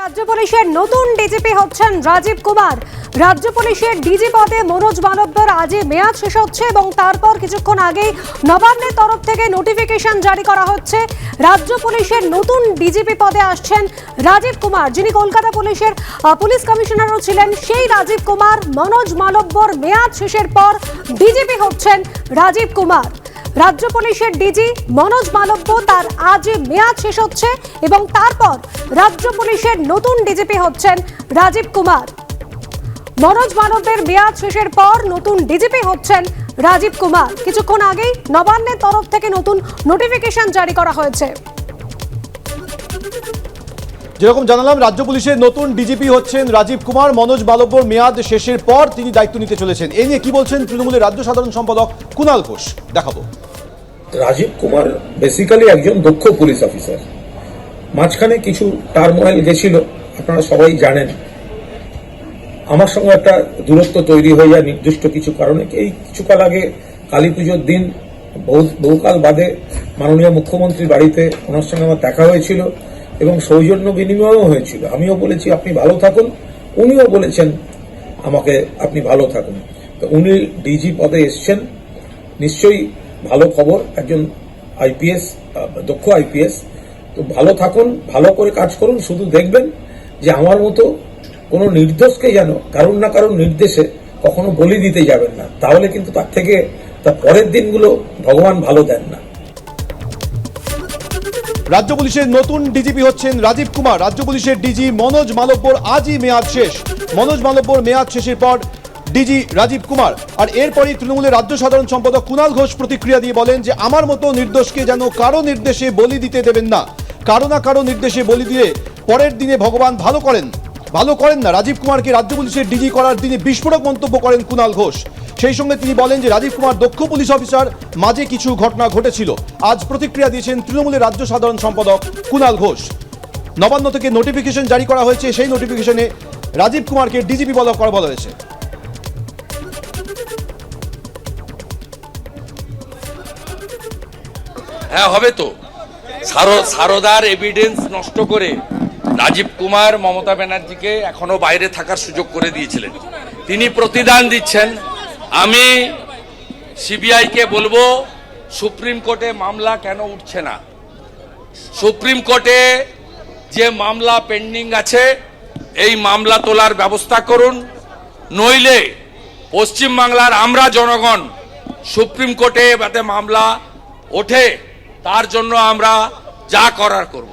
রাজ্য পুলিশের নতুন ডিজিপি হচ্ছেন রাজীব কুমার। রাজ্য পুলিশের ডিজি পদে মনোজ মালব্যর আজই মেয়াদ শেষ হচ্ছে এবং তারপর কিছুক্ষণ আগেই নবান্নের তরফ থেকে নোটিফিকেশন জারি করা হচ্ছে। রাজ্য পুলিশের নতুন ডিজিপি পদে আসছেন রাজীব কুমার, যিনি কলকাতা পুলিশের পুলিশ কমিশনারও ছিলেন। সেই রাজীব কুমার, মনোজ মালব্যর মেয়াদ শেষের পর ডিজিপি হচ্ছেন রাজীব কুমার। রাজ্য পুলিশের ডিজি মনোজ মালব্য তার আজ মেয়াদ শেষ হচ্ছে এবং তারপর রাজ্য পুলিশের নতুন ডিজিপি হচ্ছেন রাজীব কুমার। মনোজ মানবের মেয়াদ শেষের পর নতুন ডিজিপি হচ্ছেন রাজীব কুমার। কিছুক্ষণ আগেই নবান্নের তরফ থেকে নতুন নোটিফিকেশন জারি করা হয়েছে। যেরকম জানালাম, রাজ্য পুলিশের নতুন ডিজিপি হচ্ছেন রাজীব কুমার, মনোজ মালব্যর মেয়াদ শেষের পর তিনি দায়িত্ব নিতে চলেছেন। এ নিয়ে কি বলছেন তৃণমূলের রাজ্য সাধারণ সম্পাদক কুণাল ঘোষ? দেখাবো। রাজীব কুমার বেসিক্যালি একজন দক্ষ পুলিশ অফিসার মাঝখানে কিছু টার্মোয়েল গেছিল, আপনারা সবাই জানেন। আমার সঙ্গে একটা দূরত্ব তৈরি হয়ে যায় নির্দিষ্ট কিছু কারণে। এই কিছুকাল আগে কালী পুজোর দিন বহু বহুকাল বাদে মাননীয় মুখ্যমন্ত্রীর বাড়িতে ওনার সঙ্গে আমার দেখা হয়েছিল। এবং সৌজন্য বিনিময়ও হয়েছিল। আমিও বলেছি, আপনি ভালো থাকুন। উনিও বলেছেন, আমাকে আপনি ভালো থাকুন। তো উনি ডিজি পদে এসছেন। নিশ্চয়ই ভালো খবর, একজন আইপিএস দক্ষ আইপিএস। তো ভালো থাকুন, ভালো করে কাজ করুন, শুধু দেখবেন যে আমার মতো কোনো নির্দোষকে যেন কারণ না কারণ নির্দেশে কখনো বলি দিতে যাবেন না। তাহলে কিন্তু তার থেকে, তার পরের দিনগুলো ভগবান ভালো দেন না। রাজ্য পুলিশের নতুন ডিজিপি হচ্ছেন রাজীব কুমার। রাজ্য পুলিশের ডিজি মনোজ মালব্যর আজই মেয়াদ শেষ। মনোজ মালব্যর মেয়াদ শেষের পর ডিজি রাজীব কুমার। আর এরপরই তৃণমূলের রাজ্য সাধারণ সম্পাদক কুণাল ঘোষ প্রতিক্রিয়া দিয়ে বলেন যে, আমার মতো নির্দোষকে যেন কারও নির্দেশে বলি দিতে দেবেন না। কারও না কারও নির্দেশে বলি দিয়ে পরের দিনে ভগবান ভালো করেন। ভালো করেন না। রাজীব কুমারকে রাজ্য পুলিশের ডিজি করার দিনে বিস্ফোরক মন্তব্য করেন কুণাল ঘোষ। সেই সঙ্গে তিনি বলেন যে রাজীব কুমার দক্ষ পুলিশ অফিসার, মাঝে কিছু ঘটনা ঘটেছিল। আজ প্রতিক্রিয়া দিয়েছেন তৃণমূলের রাজ্য সাধারণ সম্পাদক কুণাল ঘোষ। নবান্ন থেকে নোটিফিকেশন জারি করা হয়েছে, সেই নোটিফিকেশনে রাজীব কুমারকে ডিজিপি বলা করা বলা হয়েছে। হ্যাঁ হবে তো। সারো- সারদার এভিডেন্স নষ্ট করে রাজীব কুমার মমতা ব্যানার্জিকে এখনও বাইরে থাকার সুযোগ করে দিয়েছিলেন। তিনি প্রতিদান দিচ্ছেন আমি সিবিআইকে বলব, সুপ্রিম কোর্টে মামলা কেন উঠছে না? সুপ্রিম কোর্টে যে মামলা পেন্ডিং আছে, এই মামলা তোলার ব্যবস্থা করুন। নইলে পশ্চিমবাংলার আমরা জনগণ সুপ্রিম কোর্টে যাতে মামলা ওঠে, তার জন্য আমরা যা করার করব।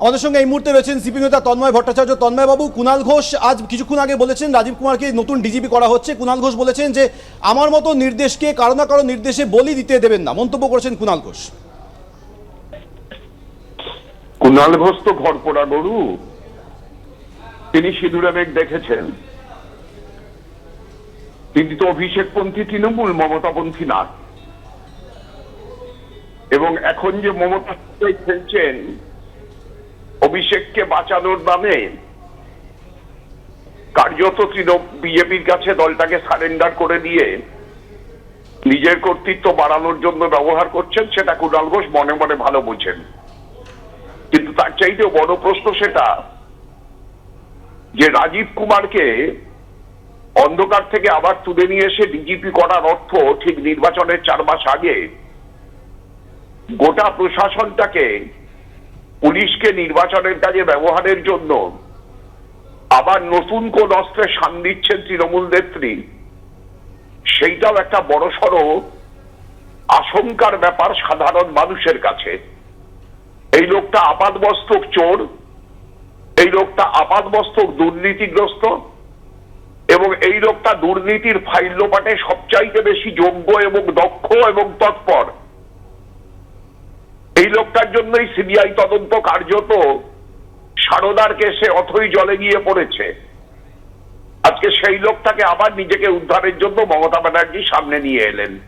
আমাদের সঙ্গে এই মুহূর্তে রয়েছেন সিপি নেতা তন্ময় ভট্টাচার্য। তন্ময় বাবু কুণাল ঘোষ, আজ কিছুক্ষণ আগে বলেছেন, রাজীব কুমারকে নতুন ডিজিপি করা হচ্ছে। কুণাল ঘোষ বলেছেন যে, আমার মতো নির্দেশকে কারও না কারও নির্দেশে বলি দিতে দেবেন না। মন্তব্য করেছেন কুণাল ঘোষ। কুণাল ঘোষ তো ঘর পোড়া গরু। তিনি সিঁদুরে মেঘ দেখেছেন। তিনি তো অভিষেকপন্থী তৃণমূল, মমতাপন্থী না। এবং এখন যে মমতা খেলছেন অভিষেককে বাঁচানোর নামে কার্যত বিজেপির কাছে দলটাকে সারেন্ডার করে দিয়ে নিজের কর্তৃত্ব বাড়ানোর জন্য ব্যবহার করছেন, সেটা কুণাল ঘোষ মনে মনে ভালো বোঝেন। কিন্তু তার চাইতেও বড় প্রশ্ন সেটা যে রাজীব কুমারকে অন্ধকার থেকে আবার তুলে নিয়ে এসে ডিজিপি করার অর্থ ঠিক নির্বাচনের চার মাস আগে গোটা প্রশাসনটাকে পুলিশকে নির্বাচনের কাজে ব্যবহারের জন্য আবার নতুন কোন অস্ত্রের সান দিচ্ছেন তৃণমূল নেত্রী, সেইটাও একটা বড়সড় আশঙ্কার ব্যাপার সাধারণ মানুষের কাছে। এই লোকটা আপাদমস্তক চোর, এই লোকটা আপাদমস্তক দুর্নীতিগ্রস্ত এবং এই লোকটা দুর্নীতির ফাইল লোপাটে সবচাইতে বেশি যোগ্য এবং দক্ষ এবং তৎপর। এই লোকটার জন্যই সিবিআই তদন্ত কার্যত সারদার কেসে অথই জলে গিয়ে পড়েছে। আজকে সেই লোকটাকে আবার নিজেকে উদ্ধারের জন্য মমতা ব্যানার্জি সামনে নিয়ে এলেন।